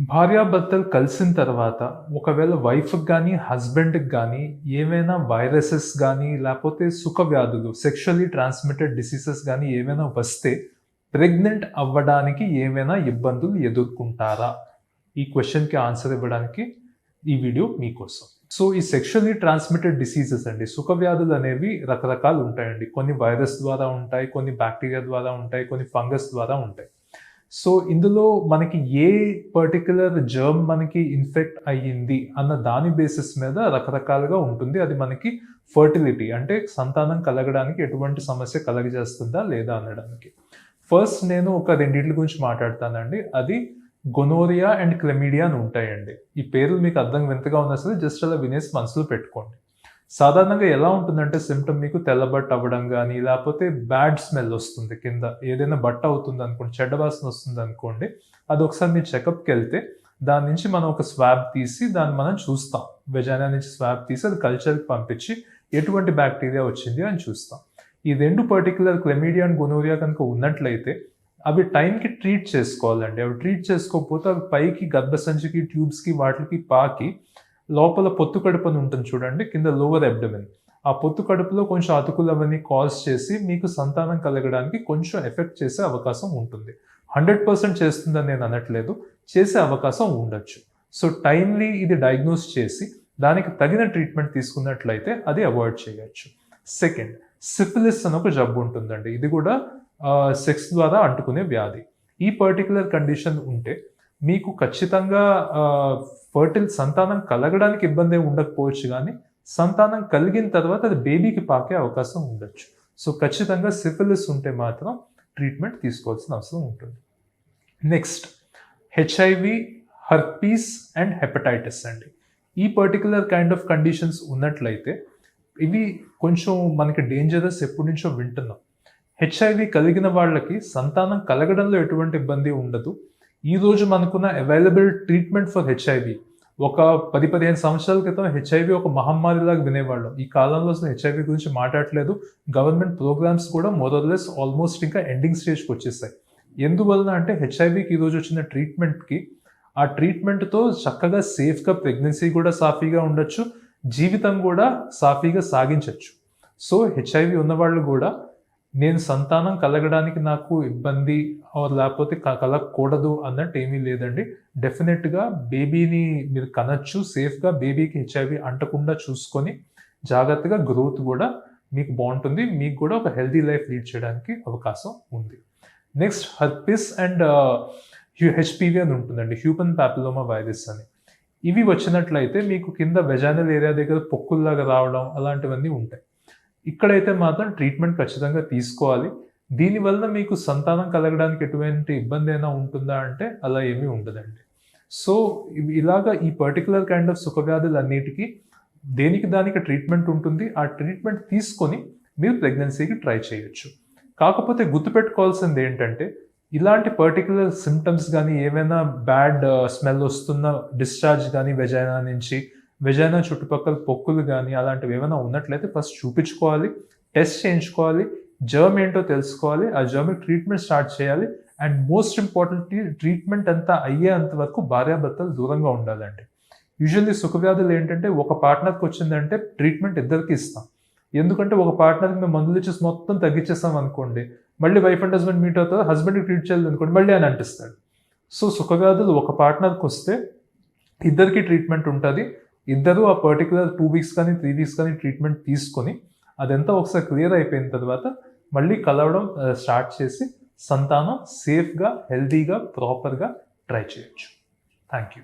భార్యాభర్తలు కలిసిన తర్వాత ఒకవేళ వైఫ్కి కానీ హస్బెండ్కి కానీ ఏమైనా వైరసెస్ కానీ లేకపోతే సుఖ వ్యాధులు సెక్షువల్లీ ట్రాన్స్మిటెడ్ డిసీజెస్ కానీ ఏమైనా వస్తే ప్రెగ్నెంట్ అవ్వడానికి ఏమైనా ఇబ్బందులు ఎదుర్కొంటారా? ఈ క్వశ్చన్కి ఆన్సర్ ఇవ్వడానికి ఈ వీడియో మీకోసం. సో ఈ సెక్షువల్లీ ట్రాన్స్మిటెడ్ డిసీజెస్ అండి సుఖ వ్యాధులు అనేవి రకరకాలు ఉంటాయండి. కొన్ని వైరస్ ద్వారా ఉంటాయి కొన్ని బ్యాక్టీరియా ద్వారా ఉంటాయి కొన్ని ఫంగస్ ద్వారా ఉంటాయి. సో ఇందులో మనకి ఏ పర్టికులర్ జర్మ్ మనకి ఇన్ఫెక్ట్ అయ్యింది అన్న దాని బేసిస్ మీద రకరకాలుగా ఉంటుంది. అది మనకి ఫర్టిలిటీ అంటే సంతానం కలగడానికి ఎటువంటి సమస్య కలగజేస్తుందా లేదా అనడానికి. ఫస్ట్ నేను ఒక రెండింటి గురించి మాట్లాడతానండి. అది గొనోరియా అండ్ క్లెమీడియా అని ఉంటాయండి. ఈ పేర్లు మీకు అర్థం వింతగా ఉన్నా సరే జస్ట్ అలా వినేసి మనసులో పెట్టుకోండి. సాధారణంగా ఎలా ఉంటుందంటే సిమ్టమ్ మీకు తెల్లబట్ట అవ్వడం కానీ లేకపోతే బ్యాడ్ స్మెల్ వస్తుంది కింద. ఏదైనా బట్ట అవుతుంది అనుకోండి చెడ్డ వాసన వస్తుంది అనుకోండి అది ఒకసారి మీరు చెకప్కి వెళ్తే దాని నుంచి మనం ఒక స్వాబ్ తీసి దాన్ని మనం చూస్తాం. వెజానా నుంచి స్వాబ్ తీసి అది కల్చర్కి పంపించి ఎటువంటి బ్యాక్టీరియా వచ్చింది అని చూస్తాం. ఈ రెండు పర్టికులర్ క్లెమీడియా అండ్ గొనోరియా కనుక ఉన్నట్లయితే అవి టైంకి ట్రీట్ చేసుకోవాలండి. అవి ట్రీట్ చేసుకోకపోతే అవి పైకి గర్భసంచికి ట్యూబ్స్కి వాటికి పాకి లోపల పొత్తు కడుపు అని ఉంటుంది చూడండి కింద లోవర్ అబ్డమిన్ ఆ పొత్తు కడుపులో కొంచెం అతుకులు అవన్నీ కాజ్ చేసి మీకు సంతానం కలగడానికి కొంచెం ఎఫెక్ట్ చేసే అవకాశం ఉంటుంది. హండ్రెడ్ పర్సెంట్ చేస్తుందని నేను అనట్లేదు చేసే అవకాశం ఉండొచ్చు. సో టైమ్లీ ఇది డయాగ్నోస్ చేసి దానికి తగిన ట్రీట్మెంట్ తీసుకున్నట్లయితే అది అవాయిడ్ చేయొచ్చు. సెకండ్ సిఫిలిస్ అని ఒక జబ్బు ఉంటుందండి. ఇది కూడా సెక్స్ ద్వారా అంటుకునే వ్యాధి. ఈ పర్టికులర్ కండిషన్ ఉంటే మీకు ఖచ్చితంగా ఫర్టిల్ సంతానం కలగడానికి ఇబ్బంది ఉండకపోవచ్చు కానీ సంతానం కలిగిన తర్వాత అది బేబీకి పాకే అవకాశం ఉండొచ్చు. సో ఖచ్చితంగా సిఫిలిస్ ఉంటే మాత్రం ట్రీట్మెంట్ తీసుకోవాల్సిన అవసరం ఉంటుంది. Next HIV herpes and hepatitis అండి. ఈ పర్టికులర్ కైండ్ ఆఫ్ కండిషన్స్ ఉన్నట్లయితే ఇవి కొంచెం మనకి డేంజరస్ ఎప్పటి నుంచో వింటున్నాం. హెచ్ఐవి కలిగిన వాళ్ళకి సంతానం కలగడంలో ఎటువంటి ఇబ్బంది ఉండదు. ఈ రోజు మనకున్న అవైలబుల్ ట్రీట్మెంట్ ఫర్ హెచ్ఐవి ఒక పది పదిహేను సంవత్సరాల క్రితం హెచ్ఐవి ఒక మహమ్మారిలాగా వినేవాళ్ళం. ఈ కాలంలో అసలు హెచ్ఐవి గురించి మాట్లాడలేదు గవర్నమెంట్ ప్రోగ్రామ్స్ కూడా మోదర్లెస్ ఆల్మోస్ట్ ఇంకా ఎండింగ్ స్టేజ్కి వచ్చేసాయి. ఎందువలన అంటే హెచ్ఐవికి ఈరోజు వచ్చిన ట్రీట్మెంట్కి ఆ ట్రీట్మెంట్తో చక్కగా సేఫ్గా ప్రెగ్నెన్సీ కూడా సాఫీగా ఉండొచ్చు. జీవితం కూడా సాఫీగా సాగించవచ్చు సో హెచ్ఐవి ఉన్నవాళ్ళు కూడా నేను సంతానం కలగడానికి నాకు ఇబ్బంది లేకపోతే కలగకూడదు అన్నట్టు ఏమీ లేదండి. డెఫినెట్గా బేబీని మీరు కనొచ్చు సేఫ్గా బేబీకి హెచ్ఐవి అంటకుండా చూసుకొని జాగ్రత్తగా గ్రోత్ కూడా మీకు బాగుంటుంది. మీకు కూడా ఒక హెల్దీ లైఫ్ లీడ్ చేయడానికి అవకాశం ఉంది. నెక్స్ట్ హర్పిస్ అండ్ హెచ్పివి అని ఉంటుందండి. హ్యూమన్ ప్యాపిలోమా వైరస్ అని. ఇవి వచ్చినట్లయితే మీకు కింద వెజానల్ ఏరియా దగ్గర పొక్కుల్లాగా రావడం అలాంటివన్నీ ఉంటాయి. ఇక్కడైతే మాత్రం ట్రీట్మెంట్ ఖచ్చితంగా తీసుకోవాలి. దీనివల్ల మీకు సంతానం కలగడానికి ఎటువంటి ఇబ్బంది అయినా ఉంటుందా అంటే అలా ఏమీ ఉండదండి. సో ఇలాగా ఈ పర్టికులర్ కైండ్ ఆఫ్ సుఖవ్యాధులు అన్నిటికీ దేనికి దానికి ట్రీట్మెంట్ ఉంటుంది ఆ ట్రీట్మెంట్ తీసుకొని మీరు ప్రెగ్నెన్సీకి ట్రై చేయొచ్చు. కాకపోతే గుర్తుపెట్టుకోవాల్సింది ఏంటంటే ఇలాంటి పర్టికులర్ సిమ్టమ్స్ కానీ ఏమైనా బ్యాడ్ స్మెల్ వస్తున్న డిశ్చార్జ్ కానీ వెజైనా నుంచి వెజైనా చుట్టుపక్కల పొక్కులు కానీ అలాంటివి ఏమైనా ఉన్నట్లయితే ఫస్ట్ చూపించుకోవాలి టెస్ట్ చేయించుకోవాలి జర్మ్ ఏంటో తెలుసుకోవాలి ఆ జర్మ్కి ట్రీట్మెంట్ స్టార్ట్ చేయాలి అండ్ మోస్ట్ ఇంపార్టెంట్ ట్రీట్మెంట్ అంతా అయ్యేంత వరకు భార్యాభర్తలు దూరంగా ఉండాలండి. యూజువల్లీ సుఖవ్యాధులు ఏంటంటే ఒక పార్ట్నర్కి వచ్చిందంటే ట్రీట్మెంట్ ఇద్దరికి ఇస్తాం. ఎందుకంటే ఒక పార్ట్నర్కి మేము మందులు ఇచ్చేసి మొత్తం తగ్గించేస్తాం అనుకోండి మళ్ళీ వైఫ్ అండ్ హస్బెండ్ మీట్ అవుతుంది హస్బెండ్కి ట్రీట్ చేయాలి అనుకోండి మళ్ళీ అని అంటిస్తాడు. సో సుఖవ్యాధులు ఒక పార్ట్నర్కి వస్తే ఇద్దరికి ట్రీట్మెంట్ ఉంటుంది ఇద్దరు ఆ పర్టికులర్ టూ వీక్స్ కానీ త్రీ వీక్స్ కానీ ట్రీట్మెంట్ తీసుకొని అదంతా ఒకసారి క్లియర్ అయిపోయిన తర్వాత మళ్ళీ కలవడం స్టార్ట్ చేసి సంతానం సేఫ్గా హెల్తీగా ప్రాపర్గా ట్రై చేయొచ్చు. Thank you